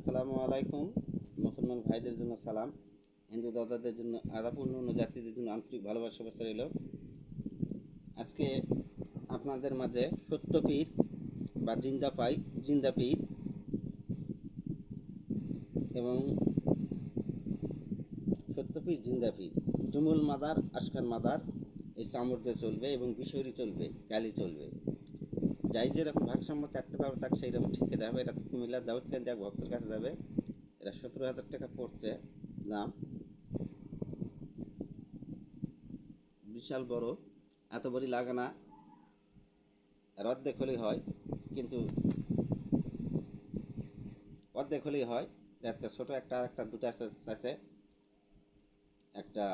আসসালামু আলাইকুম। মুসলমান ভাইদের জন্য সালাম। হিন্দু দাদাদের জন্য আদাব অন্য জাতিদের জন্য আন্তরিক ভালোবাসা শুভেচ্ছা রইল আজকে আপনাদের মাঝে সত্যপীর বা জিন্দা পাই, জিন্দা পীর এবং সত্যপীর জিন্দা পীর। জুমুল মাদার আশকান মাদার, এই চামড় চলবে এবং বিশরি চলবে কালি চলবে। যাই যেরকম ভাগসাম্য চারটে পাবে তাকে সেই রকম ঠিক দেওয়া হবে। এটা কুমিল্লার দাউদ কেন্দ্র এক ভক্তের কাছে যাবে। এটা সতেরো হাজার টাকা পড়ছে দাম। বিশাল বড়। এত বড়ি লাগে না। অর্ধেক হলেই হয়, কিন্তু অর্ধেক হলেই হয়। একটা ছোটো একটা একটা দুটো চাইছে। একটা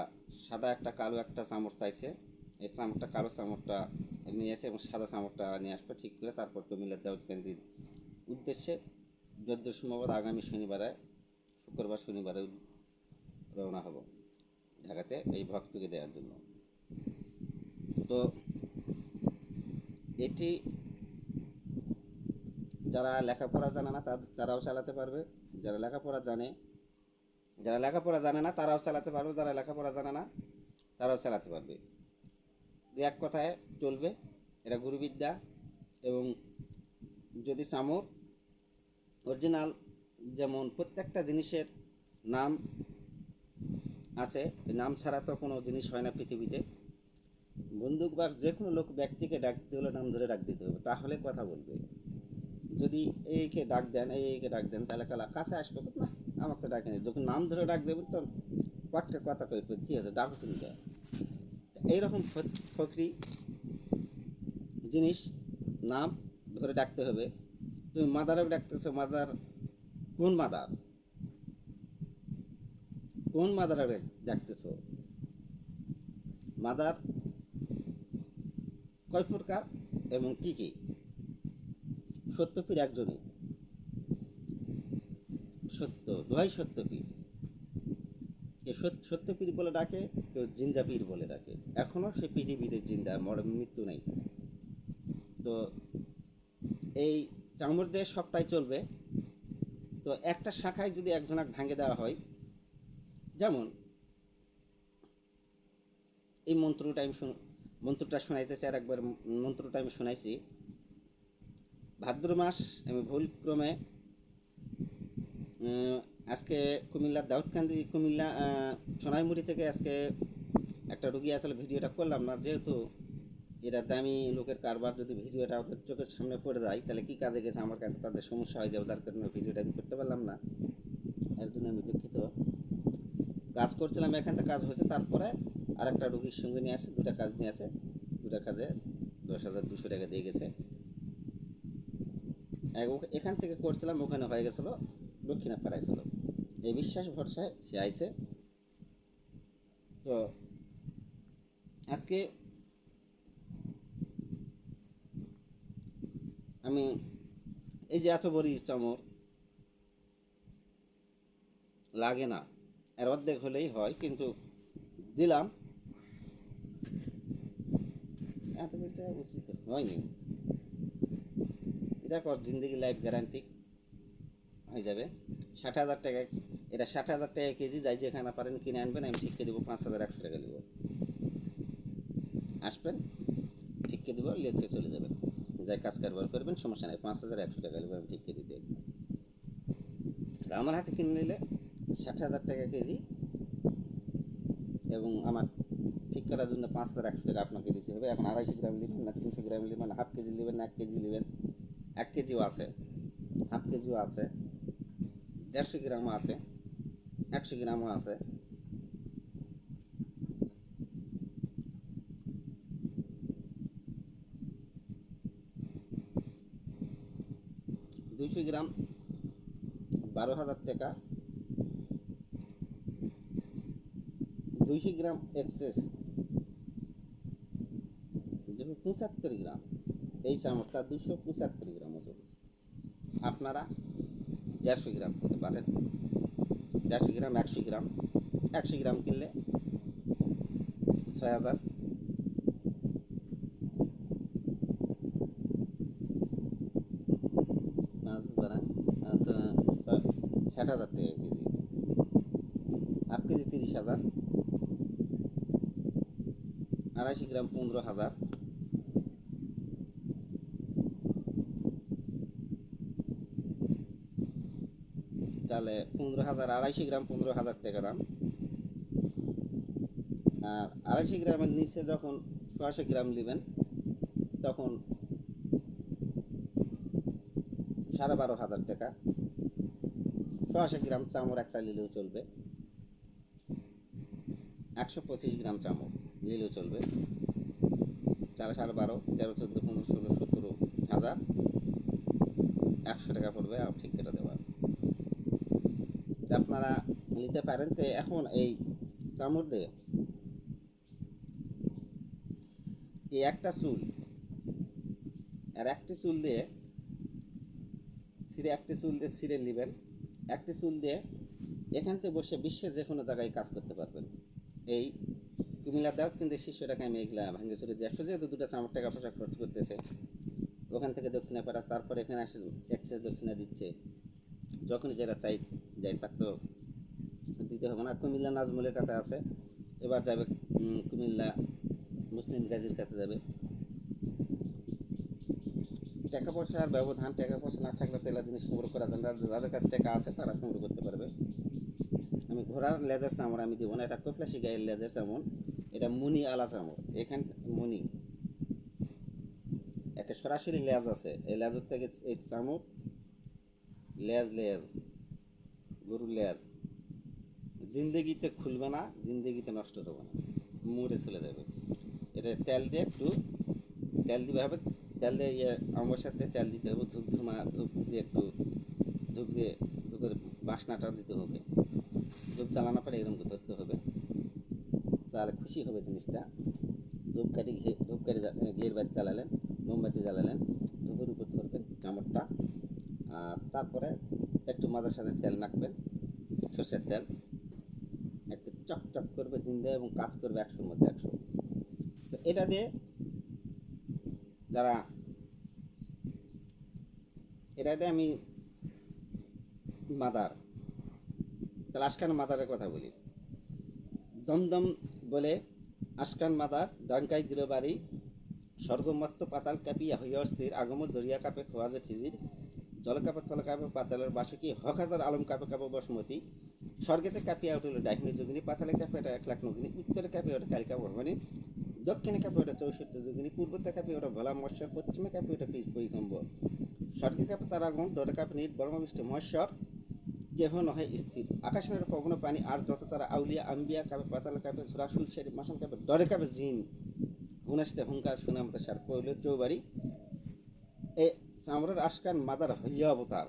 সাদা, একটা কালো, একটা চামচ চাইছে। এই চামচটা, কালো চামচটা নিয়ে এসে এবং সাদা চামচটা নিয়ে আসবে ঠিক করে তারপর কুমিল্লার দাউদ কেন্দ্রের উদ্দেশ্যে যদ্দূর সম্ভবত আগামী শনিবারে, শুক্রবার শনিবারে রওনা হব ঢাকাতে এই ভক্তকে দেওয়ার জন্য। তো এটি যারা লেখাপড়া জানে না তারাও চালাতে পারবে। যারা লেখাপড়া জানে, যারা লেখাপড়া জানে না তারাও চালাতে পারবে, যারা লেখাপড়া জানে না তারাও চালাতে পারবে। এক কথায় চলবে। এটা গুরুবিদ্যা এবং যদি চামর অরিজিনাল যেমন প্রত্যেকটা জিনিসের নাম আছে নাম ছাড়া তো কোনো জিনিস হয় না পৃথিবীতে। বন্দুক বা যে কোনো লোক ব্যক্তিকে ডাকতে হলে নাম ধরে ডাক দিতে হবে, তাহলে কথা বলবে। যদি এইকে ডাক দেন, এই এইকে ডাক দেন, তাহলে কালা কাছে আসবে না, আমাকে ডাকেনি যখন নাম ধরে ডাক দেবেন তো পটকে কথা কই, কী আছে ডাকো তুমি এইরকম ফকরি জিনিস নাম ধরে ডাকতে হবে। তুমি মাদারও ডাকতেছো মাদার কোন মাদার কোন মাদার ডাকতেছো? মাদার কয় প্রকার এবং কি কি? সত্যপীর একজনই। সত্য দোহাই সত্যপীর। কে সত্যপীর বলে ডাকে, কেউ জিন্দা পীর বলে ডাকে। এখনও সে পৃথিবীতে জিন্দা, মর মৃত্যু নেই। তো এই চামড় দিয়ে সবটাই চলবে। তো একটা শাখায় যদি একজনাক ভাঙে দেওয়া হয়, যেমন এই মন্ত্রটা আমি মন্ত্রটা শোনাইতেছি আর একবার মন্ত্রটা আমি শোনাইছি। ভাদ্র মাস, আমি ভুলক্রমে আজকে কুমিল্লার দাউদকান্দি, কুমিল্লা সোনাইমুড়ি থেকে আজকে একটা রুগী আসলে ভিডিওটা করলাম না, যেহেতু এরা দামি লোকের কারবার যদি ভিডিওটা ওদের চোখের সামনে পড়ে যায়, তাহলে কী কাজে গেছে? আমার কাছে তাদের সমস্যা হয়ে যাবে, তার কারণে ভিডিওটা আমি করতে পারলাম না। এর জন্য আমি দুঃখিত। কাজ করছিলাম, এখানটা কাজ হয়েছে, তারপরে আর একটা রুগীর সঙ্গে নিয়ে আসে, দুটা কাজ নিয়ে আসে। দুটা কাজে দশ হাজার দুশো টাকা দিয়ে গেছে। এখান থেকে করছিলাম, ওখানে হয়ে গেছিল দক্ষিণা পাড়ায় ছিল। এই বিশ্বাস ভরসায় সে আইছে। তো আজকে আমি এই যে এত বড় চামর লাগে না। এর অর্ধেক হলেই হয়, কিন্তু দিলাম। এত বলতে উচিত হয়নি। এটা কর, জিন্দগি লাইফ গ্যারান্টি। হয়ে যাবে। ষাট হাজার টাকা, এটা ষাট হাজার টাকা কেজি, যাই যেখানে পারেন কিনে আনবেন, আমি ঠিককে দেবো, পাঁচ হাজার একশো টাকা দেবো। আসবেন, ঠিককে দেবো লিখতে চলে যাবেন। যাই কাজ কারবার করবেন, সমস্যা নেই, পাঁচ হাজার একশো টাকা আমি ঠিককে দিতে আমার হাতে কিনে নিলে ষাট হাজার টাকা কেজি, এবং আমার ঠিক করার জন্য পাঁচ হাজার একশো টাকা আপনাকে দিতে হবে। এখন আড়াইশো গ্রাম নেবেন না, তিনশো গ্রাম নেবেন হাফ কেজি নেবেন এক কেজি নেবেন। এক কেজিও আছে, হাফ কেজিও আছে, দেড়শো গ্রামও আছে, একশো গ্রামও আছে। দুইশো গ্রাম, বারো হাজার টাকা। দুইশো গ্রাম এক্সেস, দুশো পঁচাত্তর গ্রাম। এই চামচটা দুশো পঁচাত্তর গ্রাম ওজন। আপনারা দেড়শো গ্রাম হতে পারেন। দেড়শো গ্রাম, একশো গ্রাম। একশো গ্রাম কিনলে ছয় হাজার পাঁচ বারা ষাট হাজার টাকা কেজি। হাফ কেজি তিরিশ হাজার। আড়াইশো গ্রাম পনেরো হাজার। তাহলে পনেরো হাজার, আড়াইশো গ্রাম পনেরো হাজার টাকা দাম। আর আড়াইশো গ্রামের নিচে যখন ছয়শো গ্রাম নেবেন, তখন সাড়ে বারো হাজার টাকা। ছয়শো গ্রাম চামড় একটা নিলেও চলবে। একশো পঁচিশ গ্রাম চামড় নিলেও চলবে। চার সাড়ে বারো, তেরো চোদ্দ, পনেরো ষোলো সতেরো হাজার। একশো টাকা পড়বে, আর ঠিক কেটে দেওয়া। আপনারা নিতে পারেন, তো এখন এই চামড় দিয়ে এই একটা চুল, আর একটি চুল দিয়ে ছিঁড়ে, একটি চুল দিয়ে ছিঁড়ে নেবেন। একটি চুল দিয়ে এখান থেকে বসে বিশ্বের যে কোনো জায়গায় কাজ করতে পারবেন। এই কুমিল্লা দেওয়া কিন্তু শিষ্যটাকে আমি এগুলা ভাঙ্গে চুরি দিয়ে আসলে যেহেতু দুটো চামড় টাকা পয়সা খরচ করতেছে, ওখান থেকে দক্ষিণে পাঠাস তারপরে এখানে আসে এক্সেস দক্ষিণে দিচ্ছে। যখনই যেটা চাই যায় তার তো দিতে হবে না। কুমিল্লা নাজমুলের কাছে আছে। এবার যাবে কুমিল্লা মুসলিম গাজীর কাছে যাবে। টাকা পয়সার ব্যবধান টাকা পয়সা না থাকলে তেলা জিনিস সংগ্রহ করা না। যাদের কাছে টাকা আছে, তারা সংগ্রহ করতে পারবে। আমি ঘোড়ার লেজার চামড় আমি দিব না। এটা কপলাসি গায়ের লেজার চামড় এটা মুনি আলা চামড় এখান মুনি। একটা সরাসরি লেজ আছে। এই লেজের থেকে এই চামড় লেজ লেজ, গরুর লেজ। জিন্দগিতে খুলবে না, জিন্দগিতে নষ্ট হবে না। মরে চলে যাবে। এটা তেল দিয়ে একটু তেল দিতে হবে তেল দিয়ে ইয়ে আমার সাথে তেল দিতে হবে, ধূপ ধুমা, ধূপ দিয়ে একটু, ধূপ দিয়ে ধূপের বাসনাটা দিতে হবে। ধূপ জ্বালানো পরে এরকম ধরতে হবে। তাহলে খুশি হবে জিনিসটা। ধূপকাঠি ঘে, ধূপকাঠি ঘিয়ের বাতি জ্বালালেন, মোমবাতি জ্বালালেন, ধূপের উপর ধরবেন কামড়টা। আর তারপরে একটু মাজার সাথে তেল মাখবেন, সর্ষের তেল। একটু চকচক করবে জিন্দে এবং কাজ করবে একশোর মধ্যে একশো। তো এটা দিয়ে যারা এটাতে আমি মাদার, তাহলে আশকান মাদারের কথা বলি। দমদম বলে আশকান মাদার ডাঙ্কাই দিল বাড়ি স্বর্গমত্ত পাতাল কাপিয়া হইয়া অস্থির আগম দরিয়া কাপে খোয়াজে খিজির জল কাপে থল কাপে পাতালের বাসুকি, হক হাজার আলম কাপে কাপে বসমতি, স্বর্গেতে কাপিয়া উঠিল ডাহিনী যোগিনী, পাতালে কাপে ওটা এক লাখ নগিনী, উত্তরে কাপে ওটা কালিকা ভবানী দক্ষিণে কাপে ওটা চৌষট্টি যোগিনী পূর্বতে কাপে ওটা ভোলা মৎস্য, পশ্চিমে কাপে ওটা পিস পৈগম্বর স্বর্গে কাপে তারাগণ ডরে কাপে নিট, বর্মবিষ্ট মহেশ্বর কেহ নহে স্থির। আকাশের পবন, পানি, আর যত তারা আউলিয়া, আম্বিয়া কাপে, পাতাল কাপে ঝুরা সুলসারি মাসান কাপে ডরে কাপে জিন। হুনাসতে হুঙ্কার সুনামতে সার পৈল চৌবাড়ি, এ চামড়ার আশকান মাদার হইয়া অবতার।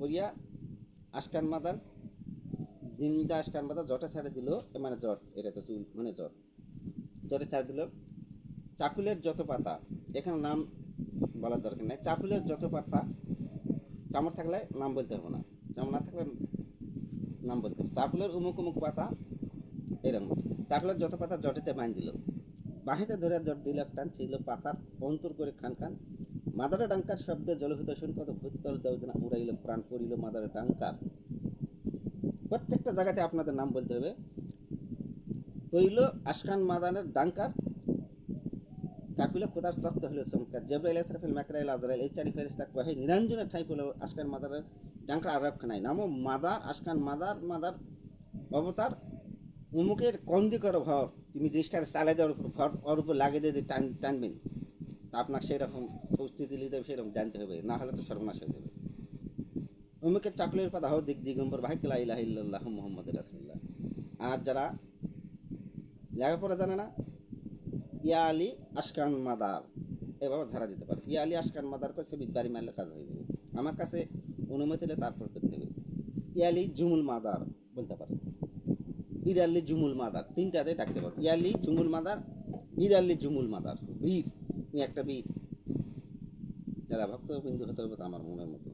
হইয়া আশকান মাদার, দিনদা আশকান মাদার জটে ছাড়ে দিল, এ মানে জট এটা তো চুল মানে জট। জটে ছাড়ে দিল চাকুলের যত পাতা, এখানে নাম বলার দরকার নেই, চাকুলের যত পাতা, চামড় থাকলে নাম বলতে হবে না, চামড় না থাকলে নাম বলতে হবে চাকুলের উমুক উমুক পাতা, এরকম। চাকুলের যত পাতা জটেতে বাঁধ দিল বাহিতে ধরে জট দিল টান ছিল পাতার, অন্তর করে খান খান। মাদারে ডাঙ্কার শব্দে জলভূত শুন কত ভূতল দেওদনা উড়াইল, প্রাণ পড়িল মাদারে ডাঙ্কার। প্রত্যেকটা জায়গাতে আপনাদের নাম বলতে হবে। হইল আশকান মাদানের ডাঙ্কার, কাপিল খোদার তক্ত হইল চমৎকার। জেব্রাইল ইসরাফিল মাকরাইল, আজরাইল, এই চারি ফেরেস্তা কহে নিরঞ্জনের ঠাই পেল আশকান মাদারের ডাঙ্কার, আর রক্ষা নাই। নামও মাদার, আশকান মাদার মাদার অবতার, উমুকের কন্দি করো ঘর তুমি জিনিসটার চালে দেওয়ার উপর ঘর ওর উপর লাগিয়ে দিয়ে টান টানবেন। তা আপনাকে সেরকম পরিস্থিতি নিতে সেরকম জানতে হবে, না হলে তো সর্বনাশ হয়ে যাবে। উমুকের চাকলের পাতা হও দিক দিগম্বর ভাইকেলা ইলাহ ইল্লাল্লাহ মোহাম্মদ রাসুল্লাহ আর যারা লেখাপড়া জানে না। ইয়া আলী আশকান মাদার। এভাবে ধারা দিতে পারে। ইয়া আলী আশকান মাদার করে সে বাড়ি মারলে কাজ হয়ে যাবে। আমার কাছে অনুমতি হলে তারপর করতে হবে। ইয়া আলী জুমুল মাদার বলতে পারে। বিরাল্লি জুমুল মাদার তিনটাতে ডাকতে পারো। ইয়ালি জুমুল মাদার বিরাল্লি জুমুল মাদার। বীর একটা বীর যারা ভক্ত বিন্দু হতে হবে আমার মনের মতো।